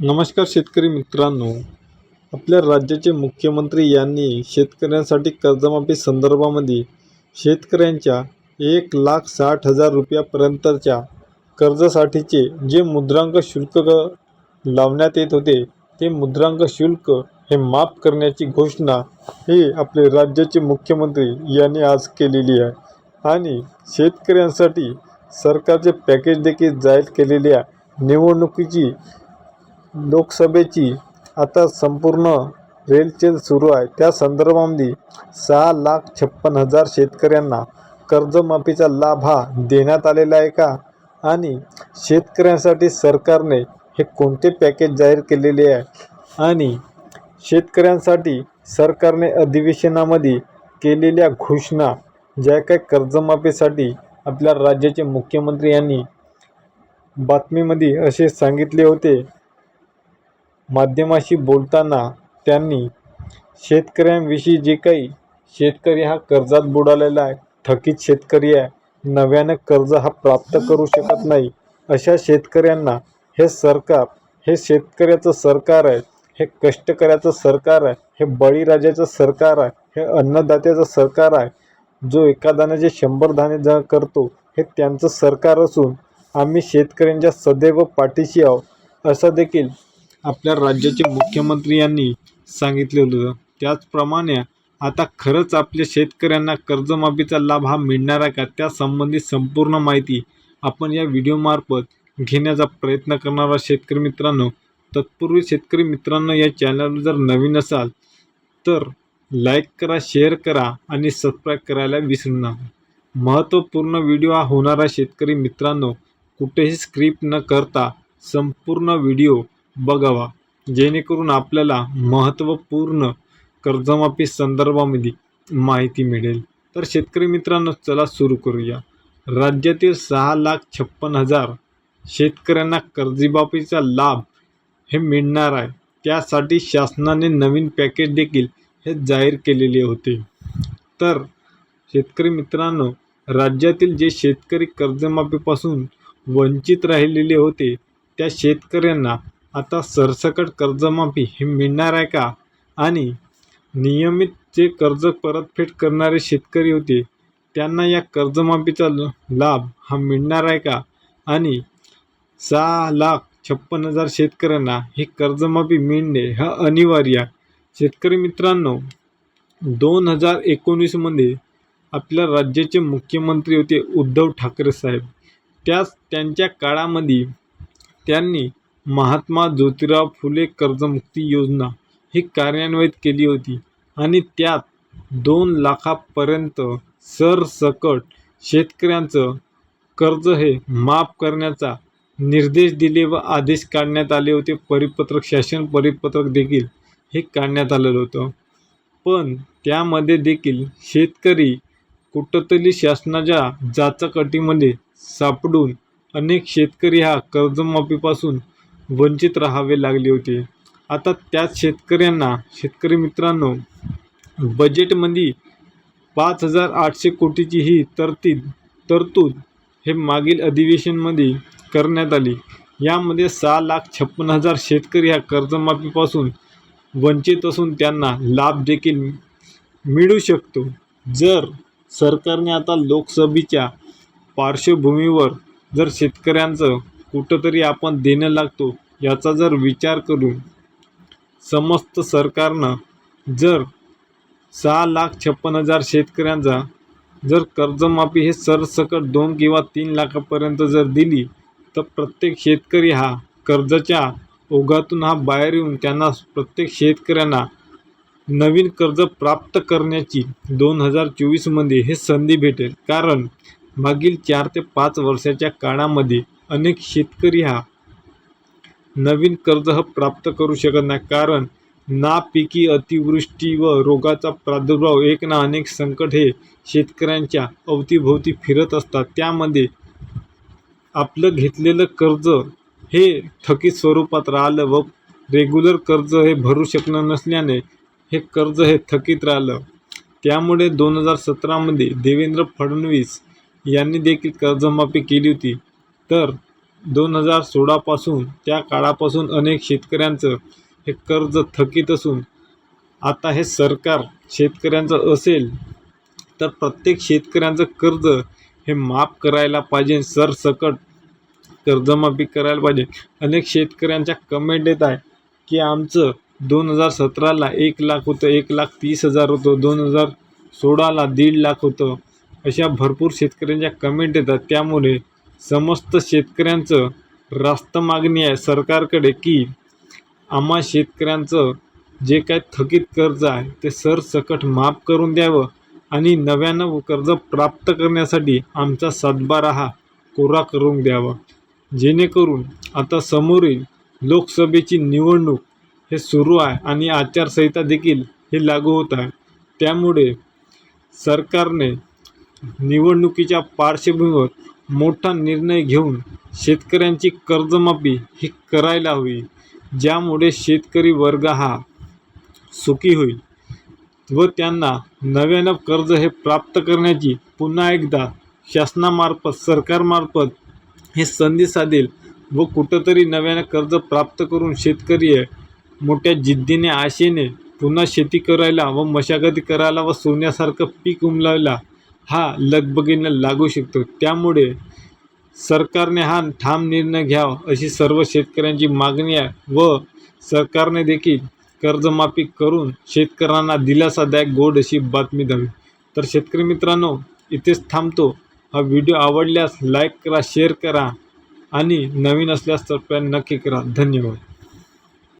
नमस्कार शेतकरी मित्रांनो. आपल्या राज्याचे मुख्यमंत्री यांनी शेतकऱ्यांसाठी कर्जमाफी संदर्भामध्ये शेतकऱ्यांच्या एक लाख साठ हजार रुपयापर्यंतच्या कर्जासाठीचे जे मुद्रांक शुल्क लावण्यात येत होते ते मुद्रांक शुल्क हे माफ करण्याची घोषणा हे आपले राज्याचे मुख्यमंत्री यांनी आज केलेली आहे. आणि शेतकऱ्यांसाठी सरकारचे पॅकेज देखील जाहीर केलेल्या निवडणुकीची लोकसभेची आता संपूर्ण रेलचेल सुरू आहे. त्या संदर्भामध्ये सहा लाख छप्पन हजार शेतकऱ्यांना कर्जमाफीचा लाभ हा देण्यात आलेला आहे का? आणि शेतकऱ्यांसाठी सरकारने हे कोणते पॅकेज जाहीर केलेले आहे? आणि शेतकऱ्यांसाठी सरकारने अधिवेशनामध्ये केलेल्या घोषणा ज्या काही कर्जमाफीसाठी आपल्या राज्याचे मुख्यमंत्री यांनी बातमीमध्ये असे सांगितले होते माध्यमाशी बोलताना त्यांनी शेतकऱ्यांविषयी जे काही शेतकरी हा कर्जात बुडालेला आहे थकीत शेतकरी आहे नव्यानं कर्ज हा प्राप्त करू शकत नाही अशा शेतकऱ्यांना हे सरकार हे शेतकऱ्याचं सरकार आहे हे कष्टकऱ्याचं सरकार आहे हे बळीराजाचं सरकार आहे हे अन्नदात्याचं सरकार आहे जो एका दाण्याचे शंभर दाणे ज करतो हे त्यांचं सरकार असून आम्ही शेतकऱ्यांच्या सदैव पाठीशी आहोत. असं देखील आपल्या राज्याचे मुख्यमंत्री यांनी सांगितलेलं होतं. त्याचप्रमाणे आता खरंच आपल्या शेतकऱ्यांना कर्जमाफीचा लाभ हा मिळणार आहे का? त्यासंबंधी संपूर्ण माहिती आपण या व्हिडिओमार्फत घेण्याचा प्रयत्न करणारा शेतकरी मित्रांनो. तत्पूर्वी शेतकरी मित्रांनो या चॅनलवर जर नवीन असाल तर लाईक करा शेअर करा आणि सबस्क्राईब करायला विसरू नका. महत्त्वपूर्ण व्हिडिओ हा होणारा शेतकरी मित्रांनो. कुठेही स्क्रिप्ट न करता संपूर्ण व्हिडिओ बघावा. जेणेकरून आपल्याला महत्त्वपूर्ण कर्जमाफी संदर्भामध्ये माहिती मिळेल. तर शेतकरी मित्रांनो चला सुरू करूया. राज्यातील सहा लाख छप्पन हजार शेतकऱ्यांना कर्जमाफीचा लाभ हे मिळणार आहे. त्यासाठी शासनाने नवीन पॅकेज देखील हे जाहीर केलेले होते. तर शेतकरी मित्रांनो राज्यातील जे शेतकरी कर्जमाफीपासून वंचित राहिलेले होते त्या शेतकऱ्यांना आता सरसकट कर्जमाफी हे मिळणार आहे का? आणि नियमित जे कर्ज परतफेड करणारे शेतकरी होते त्यांना या कर्जमाफीचा ल- लाभ हा मिळणार आहे का? आणि सहा लाख छप्पन हजार शेतकऱ्यांना हे कर्जमाफी मिळणे हा अनिवार्य आहे. शेतकरी मित्रांनो दोन हजार एकोणीसमध्ये आपल्या राज्याचे मुख्यमंत्री होते उद्धव ठाकरे साहेब. त्याच त्यांच्या काळामध्ये त्यांनी महात्मा ज्योतिराव फुले कर्जमुक्ती योजना ही कार्यान्वित केली होती. आणि त्यात दोन लाखापर्यंत सरसकट शेतकऱ्यांचं कर्ज हे माफ करण्याचा निर्देश दिले व आदेश काढण्यात आले होते. परिपत्रक शासन परिपत्रक देखील हे काढण्यात आलेलं होतं. पण त्यामध्ये देखील शेतकरी कुठंतरी शासनाच्या जाचकटीमध्ये सापडून अनेक शेतकरी हा कर्जमाफीपासून वंचित राहावे लागले होते. आता त्याच शेतकऱ्यांना शेतकरी मित्रांनो बजेटमध्ये पाच हजार आठशे कोटीची ही तरतीद तरतूद हे मागील अधिवेशनमध्ये करण्यात आली. यामध्ये सहा लाख छप्पन हजार शेतकरी ह्या कर्जमाफीपासून वंचित असून त्यांना लाभ देखील मिळू शकतो. जर सरकारने आता लोकसभेच्या पार्श्वभूमीवर जर शेतकऱ्यांचं कुठंतरी आपण देणं लागतो याचा जर विचार करून समस्त सरकारनं जर सहा लाख छप्पन हजार शेतकऱ्यांचा जर कर्जमाफी हे सरसकट दोन किंवा तीन लाखापर्यंत जर दिली तर प्रत्येक शेतकरी हा कर्जाच्या ओघातून हा बाहेर येऊन त्यांना प्रत्येक शेतकऱ्यांना नवीन कर्ज प्राप्त करण्याची दोन हजार चोवीसमध्ये हे संधी भेटेल. कारण मागील चार ते पाच वर्षाच्या काळामध्ये अनेक शेतकरी हा नवीन कर्ज प्राप्त करू शकत नाही. कारण नापिकी अतिवृष्टी व रोगाचा प्रादुर्भाव एक ना अनेक संकट हे शेतकऱ्यांच्या अवतीभोवती फिरत असतात. त्यामध्ये आपलं घेतलेलं कर्ज हे थकीत स्वरूपात राहिलं व रेग्युलर कर्ज हे भरू शकणं नसल्याने हे कर्ज हे थकीत राहिलं. त्यामुळे दोन हजार सतरामध्ये देवेंद्र फडणवीस यांनी देखील कर्जमाफी केली होती. तर दोन हजार सोळापासून त्या काळापासून अनेक शेतकऱ्यांचं हे कर्ज थकीत असून आता हे सरकार शेतकऱ्यांचं असेल तर प्रत्येक शेतकऱ्यांचं कर्ज हे माफ करायला पाहिजे सरसकट कर्जमाफी करायला पाहिजे. अनेक शेतकऱ्यांच्या कमेंट येत आहे की आमचं दोन हजार सतराला एक लाख होतं एक लाख तीस हजार होतं दोन हजार सोळाला दीड लाख होतं. अशा भरपूर शेतकऱ्यांच्या कमेंट येतात. त्यामुळे समस्त शेतकऱ्यांचं रास्त मागणी आहे सरकारकडे की आम्हा शेतकऱ्यांचं जे काय थकीत कर्ज आहे ते सरसकट माफ करून द्यावं आणि नव्यानं कर्ज प्राप्त करण्यासाठी आमचा सातबारा हा कोरा करून द्यावा. जेणेकरून आता समोरील लोकसभेची निवडणूक हे सुरू आहे आणि आचारसंहिता देखील हे लागू होत आहे. त्यामुळे सरकारने निवडणुकीच्या पार्श्वभूमीवर मोठा निर्णय घेऊन शेतकऱ्यांची कर्जमाफी ही करायला हवी ज्यामुळे शेतकरी वर्ग हा सुखी होईल व त्यांना नव्यानं कर्ज हे प्राप्त करण्याची पुन्हा एकदा शासनामार्फत सरकारमार्फत हे संधी साधेल व कुठंतरी नव्यानं कर्ज प्राप्त करून शेतकरी मोठ्या जिद्दीने आशेने पुन्हा शेती करायला व मशागती करायला व सोन्यासारखं पीक उमलायला हा लगबगीनं लागू शकतो. त्यामुळे सरकारने हा ठाम निर्णय घ्यावा अशी सर्व शेतकऱ्यांची मागणी आहे व सरकारने देखील कर्जमाफी करून शेतकऱ्यांना दिलासादायक गोड अशी बातमी द्यावी. तर शेतकरी मित्रांनो इथेच थांबतो. हा व्हिडिओ आवडल्यास लाईक करा शेअर करा आणि नवीन असल्यास सबस्क्राईब नक्की करा. धन्यवाद.